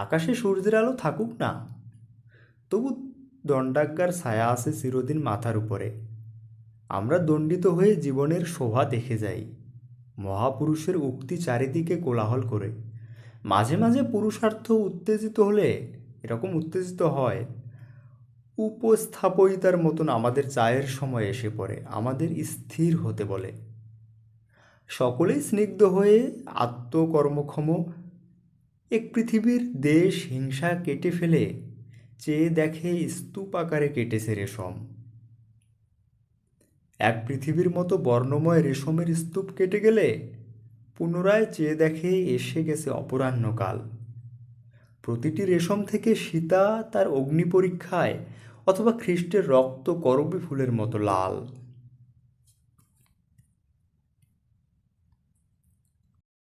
আকাশে সূর্যের আলো থাকুক না। তবু দণ্ডাজ্ঞার ছায়া আছে চিরদিন মাথার উপরে। আমরা দণ্ডিত হয়ে জীবনের শোভা দেখে যাই। মহাপুরুষের উক্তি চারিদিকে কোলাহল করে। মাঝে মাঝে পুরুষার্থ উত্তেজিত হলে এরকম উত্তেজিত হয়। উপস্থাপয়িতার মতন আমাদের চায়ের সময় এসে পড়ে, আমাদের স্থির হতে বলে। সকলেই স্নিগ্ধ হয়ে আত্মকর্মক্ষম এক পৃথিবীর দেশ হিংসা কেটে ফেলে চেয়ে দেখে স্তূপ আকারে কেটেছে রেশম। এক পৃথিবীর মতো বর্ণময় রেশমের স্তূপ কেটে গেলে, পুনরায় চেয়ে দেখে এসে গেছে অপরাহ্নকাল প্রতিটি রেশম থেকে সীতা তার অগ্নি পরীক্ষায় অথবা খ্রিস্টের রক্ত করবী ফুলের মতো লাল।